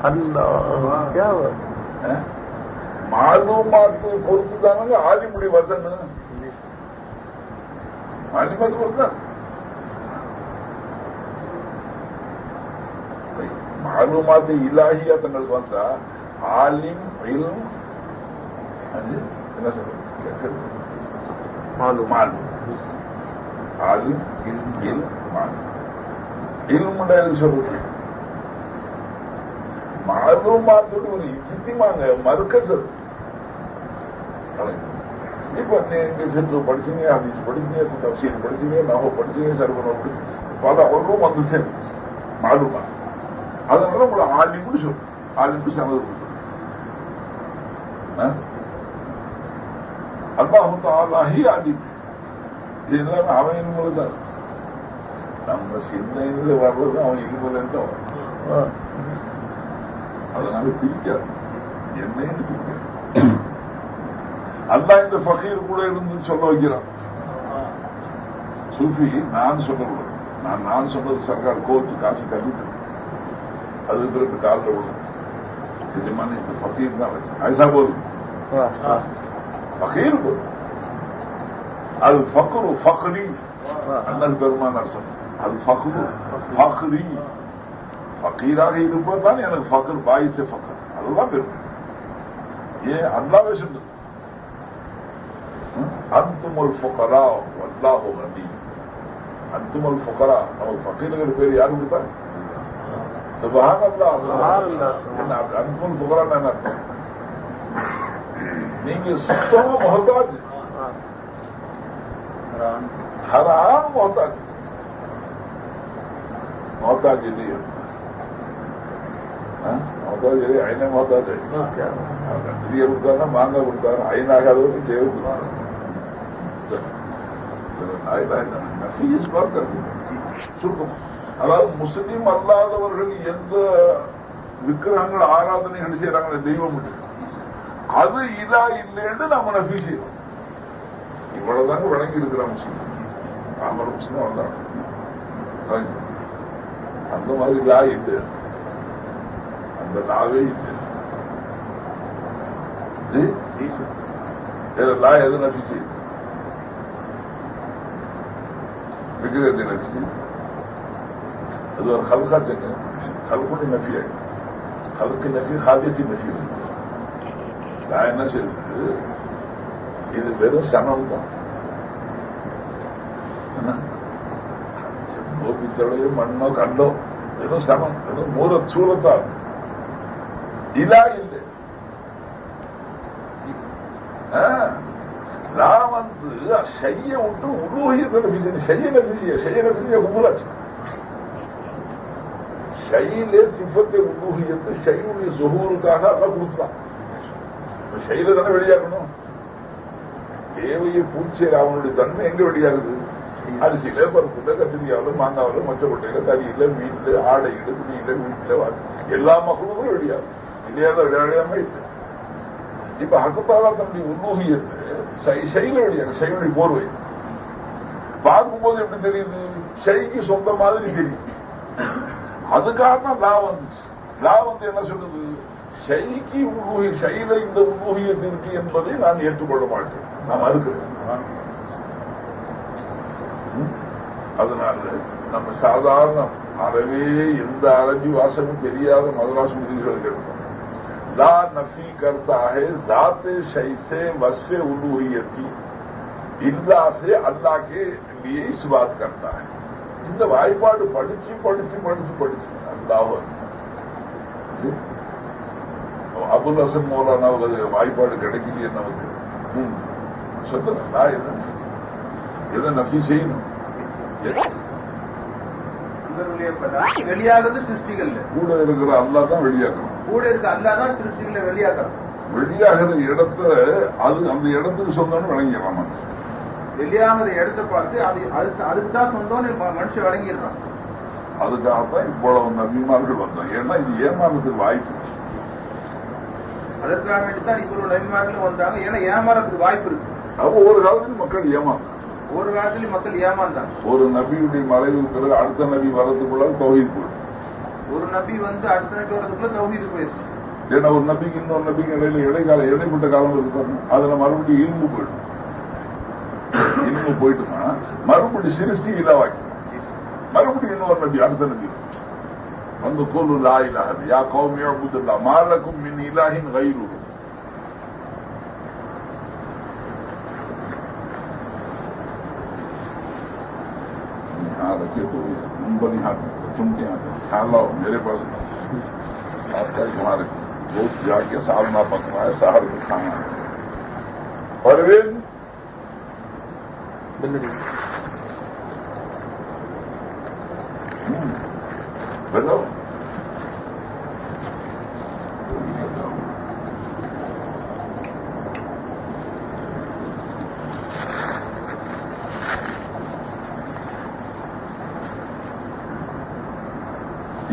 அல்லாஹ் क्या மாலூமாத்து பொறுத்து தானங்க ஆலிமுடைய வசனு? ஆலிமாத்து பொறுத்து மாலூமாத்து இலாஹியா தங்களுக்கு வந்தா ஆலிம் இல்ம் என்ன சொல்றது? மாலூம் மாலூம் ஆலிம் இல்ம் இல்ம் மாலூம் இல்முடைய சொல்றேன் சொல்றது மாலுமாத்தோட ஒரு இஜித்திமாங்க மறுக்கஸ் அது இப்ப நீங்க சிந்து படிச்சீங்க ஹதீஸ் படிச்சீங்க தப்சீர் படிச்சீங்க நஹோ படிச்சீங்க சர்வனோ படிச்சீங்க பல அவரும் வந்து சேர்ந்து மாலுமா அதனால உங்களை ஆலிம்னு சொல்லு ஆலிம்னு சமது அல்லாஹு தாலாஹி ஆலிம் இது எல்லாமே அவன் இல்முல தான் நம்ம சிந்தனையில வர்றது அவன் இல்முல தான் اس میں پھر کیا نہیں اللہ இந்த فقیر கூட இருந்துன்னு சொல்ல வைக்கிறான் சூஃபி நான் சொல்லணும் நான் நான் சொன்னது சர்க்கார் கோச்சு காசு தள்ளிட்டேன் அது பிறகு காலில் விடும் நிஜமான இந்த ஃபக்கீர் தான் ஐசா போதும் ஃபக்கீர் போதும் அது ஃபக்ரு ஃபக்ரி அண்ணன் பெருமான் அரசன் அது ஃபக்ரு ஃபக்ரி فقیرہ کی رکمت آنے یعنی فقر، بائی سے فقر۔ اللہ پھر یہ اللہ میں سے انتم الفقراء واللہ و غنی۔ انتم الفقراء، اور فقیر اگر پھر یاد ہوتا ہے؟ سبحان اللہ سبحان اللہ۔ یعنی انتم الفقراء میں نہ نہیں، یہ سکتوں میں محتاج ہر آم محتاج۔ محتاج نہیں ہے۔ அவதான் சரி ஐநமாக தான் நன்றியை கொடுத்தாங்க மாங்காய் கொடுத்தாங்க ஐநாக அளவுக்கு தேவைப்படுறாங்க சுருக்கம். அதாவது முஸ்லீம் அல்லாதவர்கள் எந்த விக்கிரகங்கள் ஆராதனைகள் செய்யறாங்களே தெய்வம் அது இதா இல்லைன்னு நம்ம நஃபி செய்யணும் இவ்வளவுதாங்க வழங்கி இருக்கிறான் முஸ்லீம். ராமர் முஸ்லீம் வந்தாங்க அந்த மாதிரி இதா இல்லை அந்த லாவே இல்லை ஜி? வேற லா எது நஃபி செய்யுது விக்கிரகத்தை நஃபி செய்யுது அது ஒரு ஹல்கா செங்க ஹல்குடைய நஃபி ஆயிடும் ஹல்கு நஃபி ஹாதியத்தி நஃபி நான் என்ன செய்யுது இது வெறும் சமம் தான் என்ன செம்போ பித்தளையோ மண்ணோ கண்டோ வெறும் சமம் வெறும் மூல சூழத்தான் இதா இல்லை நான் வந்து செய்ய விட்டு உலூகியத்தை நபிச்சு செய்ய நபிச்சிய செய்ய நபிச்சிய கும்பலாச்சு ஷையிலே சிஃபத்தை உலூகியத்தை ஷையுடைய சுகூருக்காக எல்லாம் கொடுத்துலாம் ஷையில தானே வெளியாகணும்? தேவையை பூச்சி அவனுடைய தன்மை எங்க வெளியாகுது? அரிசியில பருப்புல கத்திரிக்காவில மாங்காவில மொச்சக்கொட்டையில கறியில மீன்ல ஆடையில துணியில வீட்டுல வா- எல்லா மக்களும் வெளியாகும் இல்லையாத விளையாடாம இல்லை. இப்ப ஹக்கத்தாலா தன்னுடைய உன்னூகியத்து செயலுடைய செயலுடைய போர்வை. பார்க்கும்போது எப்படி தெரியுது? ஷைக்கு சொந்த மாதிரி தெரியுது. அதுக்காக தான் லா வந்துச்சு. லா வந்து என்ன சொல்லுது? ஷைக்கு உருவகி ஷைல இந்த உருவகியத்து இருக்கு என்பதை நான் ஏற்றுக்கொள்ள மாட்டேன். நான் மறுக்கிறேன். அதனால நம்ம சாதாரண அறவே எந்த அரபி வாசமும் தெரியாத மதராசு முதிரிகள் கேட்போம். وائپ கூட இருக்க அல்லாதான் சிருஷ்டிகளை வெளியாக்குறான் வெளியாகிற இடத்துல அது அந்த இடத்துக்கு சொந்தம்னு விளங்கிடலாமா வெளியாகிற இடத்தை பார்த்து அது அதுக்கு அதுக்கு தான் சொந்தம்னு மனுஷன் வழங்கிடுறான். அதுக்காகத்தான் இவ்வளவு நபிமார்கள் வந்தோம். ஏன்னா இது ஏமாறதுக்கு வாய்ப்பு. அதற்காக வேண்டி தான் இவரோட நபிமார்களும் வந்தாங்க. ஏன்னா ஏமாறதுக்கு வாய்ப்பு இருக்கு. அப்போ ஒரு காலத்தில் மக்கள் ஏமாந்தாங்க ஒரு காலத்துல மக்கள் ஏமாந்தாங்க. ஒரு நபியுடைய மறைவுக்கு அடுத்த நபி வரதுக்குள்ள போயிடும் ஒரு நபி வந்து அடுத்த நபி வரதுக்குள்ள தௌஹீது போயிருச்சு. ஏன்னா ஒரு நபிக்கு இன்னொரு நபிக்கு இடையில இடைக்கால இடைப்பட்ட காலம் இருக்கு பாருங்க. அதுல மறுபடியும் இரும்பு போயிடும். இரும்பு போயிட்டுனா மறுபடியும் சிருஷ்டி இலவாக்கி மறுபடியும் இன்னொரு நபி அடுத்த நபி. வந்து கோலு லா இலாஹ யா கௌமியா அபுதுல்லா மாலக்கும் மின் இலாஹின் கைரு. میرے پاس آپ کا ہمارے دوست جا کے سال نہ پکنا ہے سہار میں کھانا۔ ہے پروین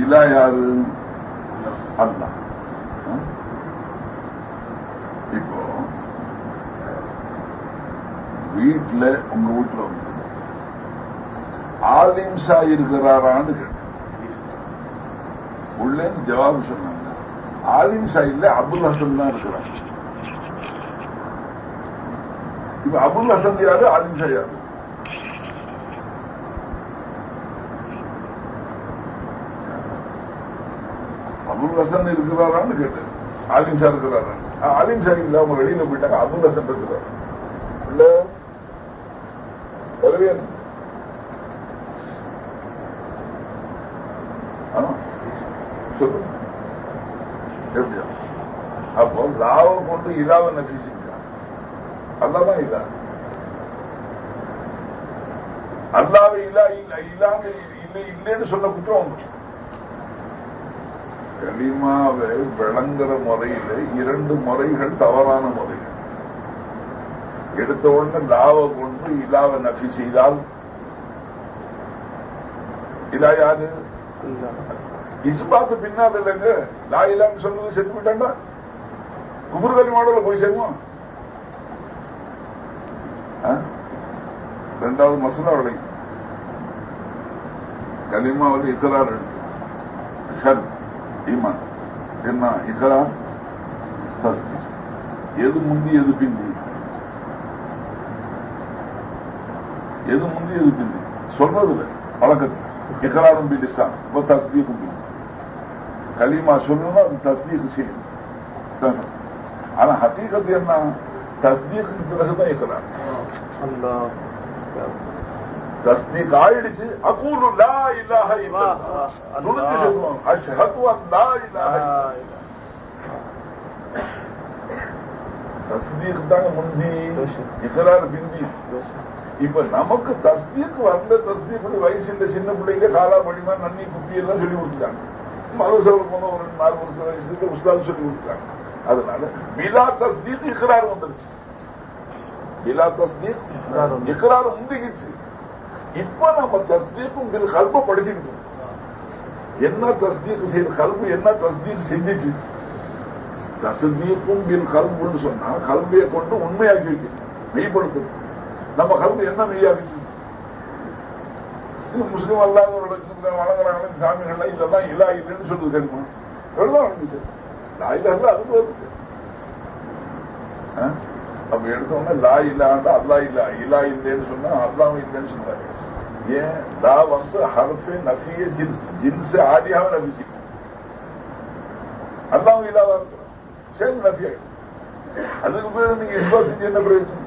இலா யாரு அல்லா இப்போ வீட்டுல உங்க வீட்டுல வந்து ஆலிம்சா இருக்கிறாரான்னு கேட்டேன். உள்ளேன்னு ஜவாபு சொன்னாங்க. ஆலிம்ஷா இல்ல அபுல் ஹசன் தான் இருக்கிறாங்க. இப்ப அபுல் ஹசன் யாரு? அலிம்ஷா யாரு? அபுல் ஹசன் இருக்கிறாரான்னு கேட்டேன். ஆலிம் ஷா இருக்கிறாரா? ஆ, ஆலிம் ஷா இல்ல அவங்க வெளியில போயிட்டாங்க. அபுல் ஹசன் இருக்கிறார். இல்ல? பரவியன். சொல்லுங்க எப்படியா? அப்போ லாவை கொண்டு இலாவை நபி செஞ்சான் அல்லாதான் இல்லா அல்லாவை இல்லா இல்ல இல்லாம இல்லை இல்லைன்னு சொன்ன குற்றம் ஒன்று கலிமாவை விளங்குற முறையில இரண்டு முறைகள் தவறான முறைகள். எடுத்த உடனே லாவை கொண்டு இலாவை நபி செய்தால்? இதா யாரு? அல்லா இஸ்பாத்து பின்னால் இல்லைங்க. லா இல்லாம சொன்னது செத்து விட்டாண்டா குபுர் கலிமாவோட போய் சேருவோம். ஆ? ரெண்டாவது மசலா விளையும் கலிமாவில் இக்கரார் இருக்கு ஷர்த். ஈமான் என்ன இக்கரார் தஸ்தி எது முந்தி எது பிந்தி? எது முந்தி எது பிந்தி? சொல்றதுல பழக்கத்தில். இக்கராரும் பிடிஸ்தான் இப்போ தஸ்தீக்கும் கலிமா சொல்லணும் அது தஸ்தீக் செய்யணும் ஆனா ஹக்கீகத் என்ன? தஸ்தீக்கு பிறகுதான் இக்கரார் தஸ்தீக் ஆயிடுச்சு அகூலு லா இல்லல்லாஹ் துணிஞ்சு சொல்லுவோம் அஷ்ஹது லா இல்லல்லாஹ். தஸ்தீக் தாங்க முந்தி. இக்கரார் பிந்தி. இப்ப நமக்கு தஸ்தீக் வந்த தஸ்தீக் வயசு இல்ல சின்ன பிள்ளைங்க காலா படிமா நன்னி குப்பி எல்லாம் சொல்லி கொடுத்துட்டாங்க. மதசவர் போன ஒரு ரெண்டு நாலு வருஷம் வயசுக்கு உஸ்தாது சொல்லி கொடுத்துட்டாங்க. அதனால பிலா தஸ்தீக் இக்கரார் வந்துருச்சு. பிலா தஸ்தீக் இக்ரார் முந்திக்கிச்சு. இப்ப நம்ம தஸ்தீக்கும் பில் கல்ப படிச்சுக்கிட்டோம் என்ன தஸ்தீக் செய்ய கல்பு என்ன தஸ்தீக் செஞ்சிச்சு? தஸ்தீக்கும் பில் கல்புன்னு சொன்னா கல்வியை கொண்டு உண்மையாக்கி வைக்க மெய்ப்படுத்தும் நம்ம கல்பு என்ன மெய்யாக்கிச்சு? முஸ்லீம் அல்லாத ஒரு வழங்குறாங்க சாமிகள்லாம் இதெல்லாம் இல்லா இல்லைன்னு சொல்லுது தெரியுமா? எவ்வளவு ஆரம்பிச்சு நான் இல்ல அது நம்ம எடுத்தோம்னா லா இல்லாண்டா அல்லா இல்லா இல்லா இல்லைன்னு சொன்னா அல்லாவும் இல்லைன்னு சொன்னாரு. ஏன்? லா வந்து ஹர்ஃபே நசிய ஜின்ஸ். ஜின்ஸ் ஆதியாக நபிச்சு அல்லாவும் இல்லாதா இருக்கிறோம் சரி நஃபி அதுக்கு பேர் நீங்க இஸ்பா என்ன பிரயோஜனம்?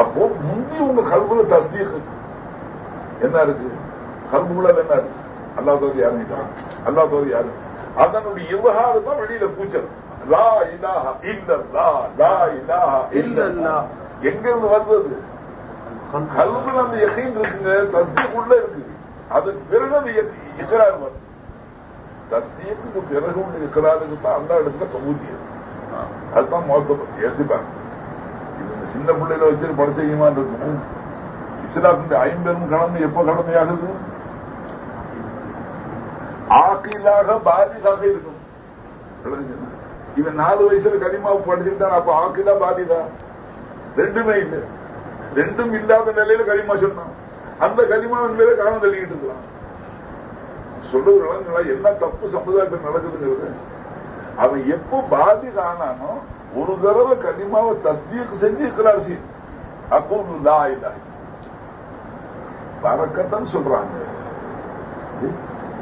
அப்போ முந்தி உங்க கல்புல தஸ்தீக் என்ன இருக்கு? கல்புல என்ன இருக்கு? அல்லா தோதி யாரு அல்லா தோதி யாரு? அதனுடைய இவகாறு தான் வெளியில பூச்சல் லா இலாஹ இல்லல்லா லா இலாஹ இல்லல்லா. எங்க இருந்து வந்தது? கல்புல அந்த யகீன் இருக்குங்க தஸ்தீக் இருக்கு அதுக்கு பிறகு அந்த யக்- இக்ரார் வருது தஸ்தீக்கு பிறகு உள்ள இக்ராருக்கு தான் அந்த இடத்துல கபூலியது அதுதான் மொத்தம் எழுதிப்பாங்க இது சின்ன பிள்ளையில வச்சு படிச்ச இருக்கும். இஸ்லாத்தின் ஐம்பெரும் கடமை எப்ப கடமையாகுது ஆக்கிலாக பாதிதாக இருக்கும். இவன் நாலு வயசுல கனிமா படிச்சுட்டான் அப்ப ஆக்குதா பாதிதா ரெண்டுமே இல்லை. ரெண்டும் இல்லாத நிலையில கனிமா சொன்னான். அந்த கனிமாவின் மேல காலம் தள்ளிக்கிட்டு இருக்கலாம் சொல்றது விளங்குங்களா என்ன தப்பு சமுதாயத்தில் நடக்குதுங்கிறது அவன் எப்போ பாதிதானானோ ஒரு தடவை கனிமாவை தஸ்தீக் செஞ்சு இக்கலார் அப்போ லா இல்ல பறக்கத்தான் சொல்றாங்க.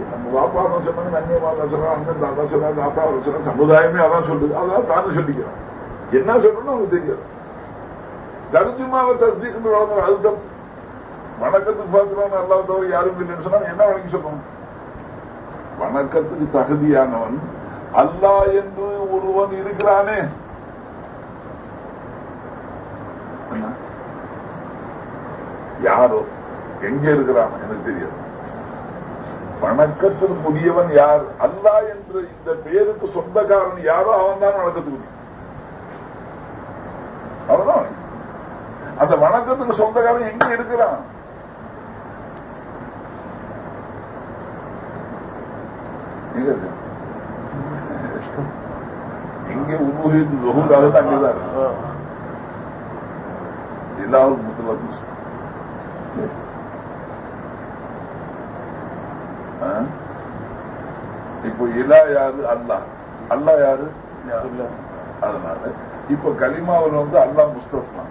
நம்ம பாப்பா அதான் சொன்னாங்க அந்நியமா தான் சொல்றாங்க அண்ணன் தாத்தா சொன்னாங்க தாத்தா அவர் சொன்னாங்க சமுதாயமே அதான் சொல்லுது அதான் தானே சொல்லிக்கிறான் என்ன சொல்லணும் அவங்க தெரியாது தர்ஜுமாவை தஸ்தீக் வளர்ந்த அழுத்தம் வணக்கத்துக்கு பார்க்கிறோம் நல்லா தவிர யாரும் இல்லைன்னு சொன்னா என்ன வணங்கி சொல்லணும் வணக்கத்துக்கு தகுதியானவன் அல்லாஹ் என்று ஒருவன் இருக்கிறானே யாரோ எங்க இருக்கிறான் எனக்கு தெரியாது வணக்கத்தில் புதியவன் யார்? அல்லா என்ற இந்த பேருக்கு சொந்தக்காரன் யாரோ அவன் தான் வணக்கத்துக்கு அவன்தான் அந்த வணக்கத்துக்கு சொந்தக்காரன் எங்க இருக்கிறான்? எங்க இருக்கு? எங்க உருவகித்து இருக்கு எல்லாரும் முத்தலாக்கும் இப்போ இலா யாரு அல்லாஹ் அல்லாஹ் யாரு அதனால இப்ப கலிமாவில் வந்து அல்லாஹ் முஸ்தஸ்னா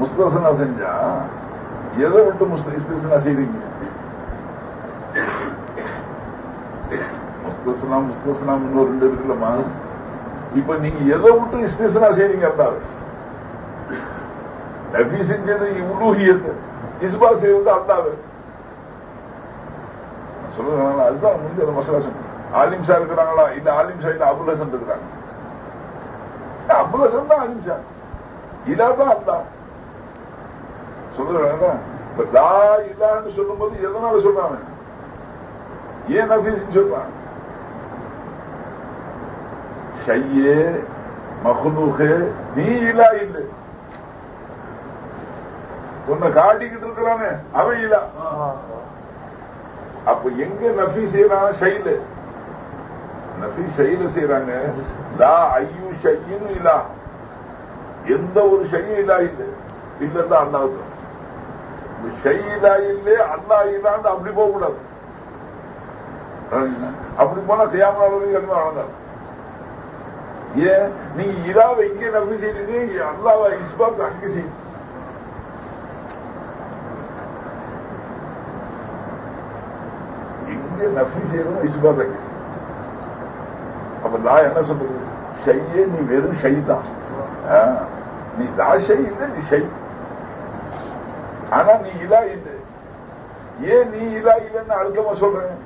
முஸ்தசனா செஞ்சா எதை விட்டு முஸ்த செய்றீங்க முஸ்தசனா முஸ்தசனா இன்னொரு ரெண்டு இருக்குல்லம்மா இப்ப நீங்க எதை விட்டு இஸ்திஸ்னா செய்றீங்க அல்லாஹ் நபி செஞ்சது உலூகியத்து இஸ்பா செய்வது அல்லாஹ். சொல்லுங்க அதுதான் முந்தைய மசாலா சொன்னேன். ஆலிம் ஷா இருக்கிறாங்களா? இந்த ஆலிம் ஷா இல்ல அபுல் ஹசன் இருக்கிறாங்க. அபுல் ஹசன் தான் ஆலிம் ஷா. இலா தான் அல்லா சொல்லுறாங்க லா இல்லான்னு சொல்லும்போது எதனால சொல்றாங்க? ஏன் நபீஸ் சொல்றான் ஷையே மஹ்லூகே நீ இலா இல்லை. உன்னை காட்டிக்கிட்டு இருக்கிறானே அவன் இலா. அப்ப எங்க நபி செய்யறான்? ஷைல. நசி ஷைல செய்யறாங்க லா ஐயு ஷையின் இலா எந்த ஒரு ஷையும் இல்லா இல்லை. இல்லன்னா அல்லாவுக்கு. ஷையிலா இல்லே அல்லா இல்லான்னு அப்படி போக கூடாது அப்படி போனா தியாமனாலும் என்ன வழங்காது ஏன்? நீங்க இலாவை இங்கே நம்பி செய்யறீங்க அல்லாவை இஸ்பாக்கு அங்கே செய்யுங்க நஃபி செய்யணும் இஸ்பாத் அங்கே அப்ப என்ன சொல்றது? ஷையே நீ வெறும் ஷை தான் நீ லா ஷை இல்லை நீ ஷை. ஆனா நீ இலா இல்லை. ஏன் நீ இலா இல்லைன்னு அழுத்தமா சொல்றேன்?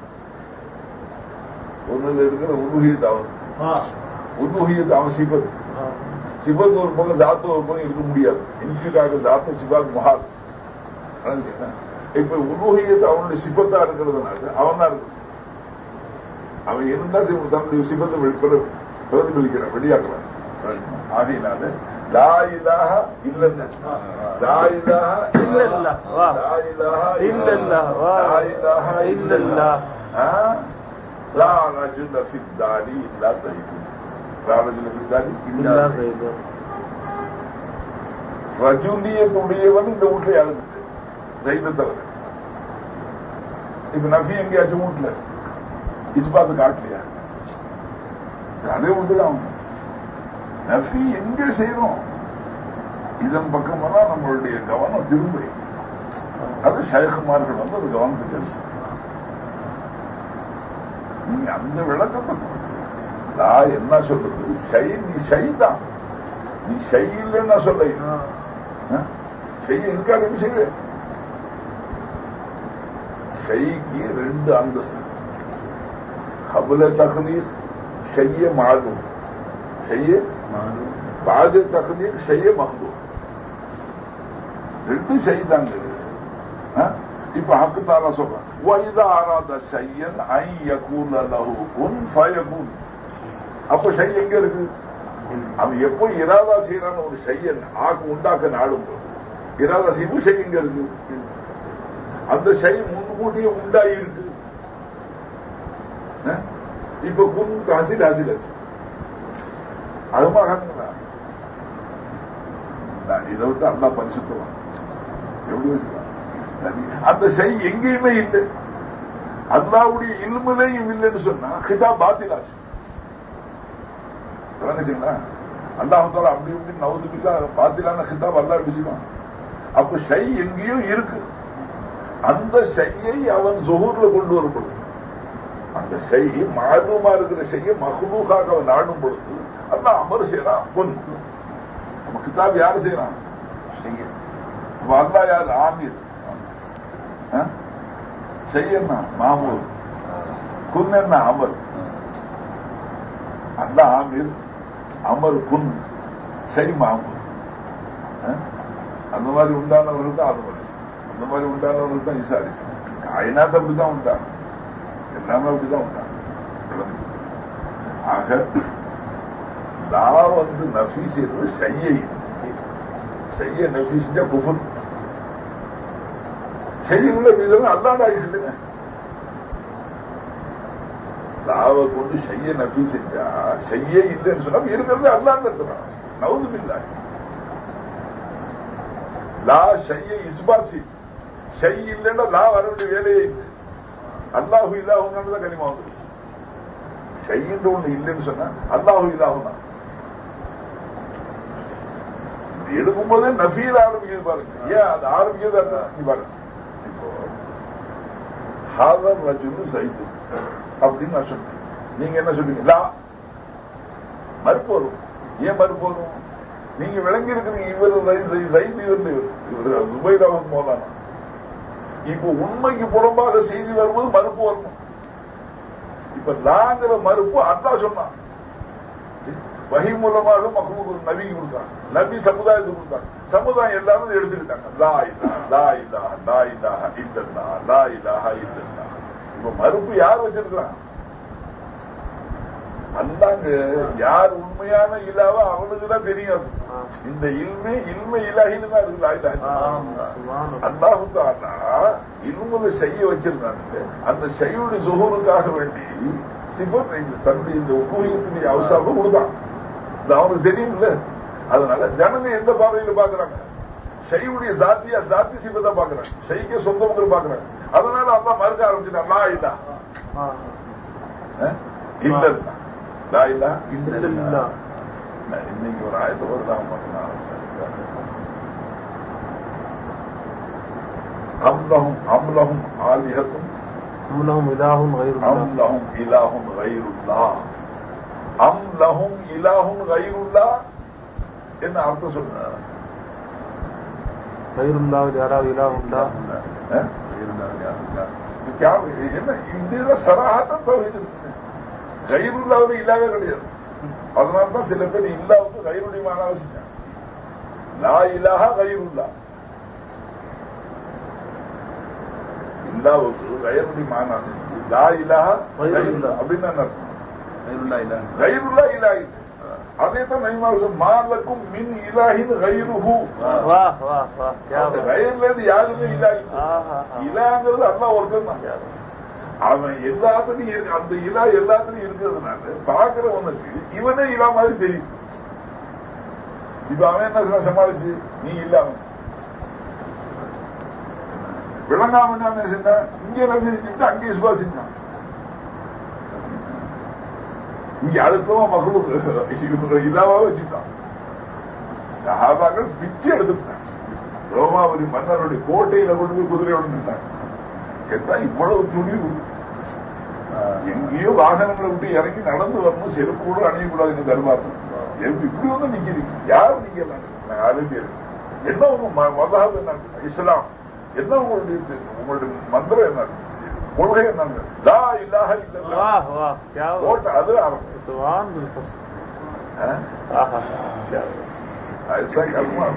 ஒண்ணுல இருக்கிற உருகியத் அவன். உருகியத் அவன் சிபத். சிபத் ஒரு பக்கம் ஜாத்து ஒரு பக்கம் இருக்க முடியாது. இன்ஃபிகாக ஜாத்து சிபாக் மஹால்? இப்ப உருகியத் அவனுடைய சிபத்தா இருக்கிறதுனால அவன் தான் இருக்கு அவன் இருந்தா சிவ- தன்னுடைய சிபத்தை வெளிப்பட பிரதிபலிக்கிறான் வெளியாக்குறான் ஆகையினால லா இலாஹ இல்லல்ல லா இலாஹ இல்லல்லாஹ். வா. லா இலாஹ இல்லல்லாஹ். வா. லா இலாஹ இல்லல்லாஹ். ஆ? லா ரஜுல ஃபி தாரி இல்லா சைது லா ரஜுல ஃபி தாரி இல்லா சைது ரஜுலியத்துடையவன் இந்த வீட்டுல யாரும் இல்லை. சைதை தவிர இப்ப நபி எங்கேயாச்சும் வீட்டுல இஸ்பாத்து காட்டலையா அதே விட்டுதான் நபி எங்க செய்யறோம் இதன் பக்கமெல்லாம் நம்மளுடைய கவனம் திரும்பு அது ஷேகுமார்கள் வந்து அது கவனத்தை தெரியும் நீங்க அந்த விளக்கத்தை. நான் என்ன சொல்றது? ஷை நீ ஷை தான் நீ ஷை இல்லைன்னா சொல்ல ஷை இருக்காது செய்ய ஷைக்கு ரெண்டு அந்தஸ்து. قبل تخليق شيء معلوم شيء بعد تخليق شيء مخلوق ரெண்டு ஷை தாங்க ஆ? இப்ப ஹக்கு தாரா சொல்றான் وَإِذَا أَرَادَ شَيْئًا أَن يَكُونَ لَهُ كُن فَيَكُونُ அப்ப ஷை எங்க இருக்கு அவன் எப்போ இராதா செய்யறான்னு ஒரு ஷையன் ஆக்கு உண்டாக்க நாடும் போது இராதா செய்யும் ஷை எங்க இருக்கு அந்த ஷை முன்கூட்டியே உண்டாகி இருக்கு அஹ்? இப்ப குன் ஹசில் ஹசில் அதுமா காட்டுங்களா நான் இதை விட்டு அல்லா பரிசுத்தவான் எப்படி வச்சுக்கலாம் சரி அந்த ஷை எங்கேயுமே இல்லை அல்லாவுடைய இல்முலையும் இல்லைன்னு சொன்னா ஹிதா பாத்திலாச்சு அல்லா அல்லாஹால அப்படி இப்படி நவுதுபில்லா பாத்திலான ஹிதாப் அல்லா விஜயமா அப்ப ஷை எங்கேயும் இருக்கு அந்த ஷையை அவன் ஜுஹூர்ல கொண்டு வரப்படும் அந்த ஷை மாதமா இருக்கிற செய்ய மஹ்லூக்காக அவன் நாடும் பொழுது அல்லாஹ் அமர் செய்யறான் பொன். நம்ம கிதாப் யாரு செய்யறான் செய்ய அப்ப யார்? ஆமீர். ஷையன்னா மாமூர் குன் என்ன? அமர். அல்லாஹ் ஆமீர் அமர் குன். செய் மாமூர் அந்த மாதிரி உண்டானவர்கள் தான் அது அந்த மாதிரி உண்டானவர்கள் தான் இசாரி காயினாத் அப்படிதான் உண்டான எல்லாமே அப்படிதான் உண்டாங்க ஆக நான் வந்து நஃபி செய்யறது செய்ய செய்ய நஃபி செஞ்சா குஃபுர் ஷையுள்ள விதம் அல்லாட ஆயிடுச்சுங்க லாவை கொண்டு செய்ய நஃபி செஞ்சா செய்ய இல்லைன்னு சொன்னா இருக்கிறது அல்லான்னு இருக்கிறான். நவுது இல்லை லா செய்ய இஸ்பாசி. ஷை இல்லைன்னா லா வர வேண்டிய வேலையே இல்லை. அல்லாஹு இல்லாஹுன்னு தான் கனிமா வந்து ஷைன்னு ஒண்ணு இல்லைன்னு சொன்னா அல்லாஹு இல்லாஹுனா எடுக்கும் போதே நஃபீல் ஆரம்பிக்கிறது பாருங்க ஏன் அது ஆரம்பிக்கிறது அதான் நீ பாருங்க இப்போ ஹாதர் ரஜுலு சைது அப்படின்னு நான் சொன்னேன் நீங்க என்ன சொன்னீங்க லா மறுப்பு வரும் ஏன் மறுப்பு வரும் நீங்க விளங்கி இருக்கிறீங்க இவர் சைது இவர் இவர் துபைராவன் போலானா இப்ப உண்மைக்கு புறம்பாக செய்தி வரும்போது மறுப்பு வரணும் இப்ப லாங்கிற மறுப்பு அல்லா சொன்னான். வகை மூலமாக மக்களுக்கு நபிக்கு கொடுத்தாங்க. நபி சமுதாயத்துக்கு கொடுத்தாங்க. சமுதாயம் எல்லாரும் எடுத்துக்கிட்டாங்க. லா இல்லா லா இல்லா லா இல்லாஹ இல்லல்லா லா இல்லாஹ இல்லல்லா. இப்ப மறுப்பு யார் வச்சிருக்கிறான்? அல்லாங்க யார் உண்மையான இல்லாவோ அவனுக்கு தான் தெரியும் இந்த இல்மே இல்மை இலாகின்னு தான் இருக்கு லா இலாஹ இல்லல்லா. அல்லாஹு தாலா இல்முல செய்ய வச்சிருந்தாங்க. அந்த செய்யுடைய சுகூருக்காக வேண்டி சிபத் தன்னுடைய இந்த உபயோகத்தினுடைய அவசரம் கொடுத்தான் இது அவனுக்கு தெரியும்ல? அதனால ஜனங்க எந்த பார்வையில பாக்குறாங்க ஷையுடைய ஜாத்தியா ஜாத்தி சிபத்தா பாக்குறாங்க ஷைக்கு சொந்தவங்க பாக்குறாங்க அதனால அப்பா மறுக்க ஆரம்பிச்சுட்டான் லா இல்லா. இல்ல இல்லா. இல்லல்லா. இன்னைக்கு ஒரு ஆயத்தை வருதான் அம்லஹும் அம்லஹும் ஆலிஹத்தும் அம்லஹும் இலாஹும் அம்லஹும் இலாஹும் கயிறுல்லா அம்லஹும் இலாஹும் கயிறுல்லா என்ன அர்த்தம் சொல்ற கயிறுல்லா யாராவது இலாஹுல்லா என்ன இதெல்லாம் சராகத்தான் தவிர கயிறுல்லாவது இல்லாவே கிடையாது அதனால்தான் சில பேர் இல்லாவுக்கு கயிறுடைய மானாவை செஞ்சாங்க லா இல்லாக கயிறுல்லா. இல்லாவுக்கு கயிறுடைய மானா செஞ்சு லா இல்லாக கயிறுல்லா. அப்படின்னு தான் அர்த்தம்? கயிறுல்லா இல்லா இது அதே தான் நபிமார்கள் மாலக்கும் மின் இலாஹின் கயிறுஹு. அந்த கயிறுல இருந்து யாருமே இலாஹி இலாங்கிறது அல்லா ஒருத்தர் தான். அவன் எல்லாத்துலயும் இருக்கு அந்த இலா எல்லாத்துலயும் இருக்கிறதுனால பாக்குறவனுக்கு இவனே இலா மாதிரி தெரியும். இப்ப அவன் என்ன சமாளிச்சு. நீ இல்லாம விளங்காம என்ன செஞ்சான் இங்க என்ன செஞ்சுட்டு அங்கே சுவாசிச்சான் இங்க அடுத்தவன் மகளுக்கு இவங்க வச்சுட்டான். சஹாபாக்கள் பிச்சை எடுத்துட்டான் ரோமாபுரி மன்னருடைய கோட்டையில கொண்டு போய் குதிரையோடு நின்றாங்க. கேட்டா இவ்வளவு துணிவு. எங்கேயோ வாகனங்களை விட்டு இறங்கி நடந்து வரணும் செருப்பு அணியக்கூடாது எங்க தர்மார்த்தம் எனக்கு இப்படி வந்து நிக்கிறீங்க யார் நீங்க யாருமே என்ன உங்க மதாக என்ன? இஸ்லாம். என்ன உங்களுடைய உங்களுடைய மந்திரம் என்ன? கொள்கை என்னங்க லா இல்லாஹ இல்லல்லா. ஓட்டு அது ஆரம்பம் சுவான் ஐசா கல்மா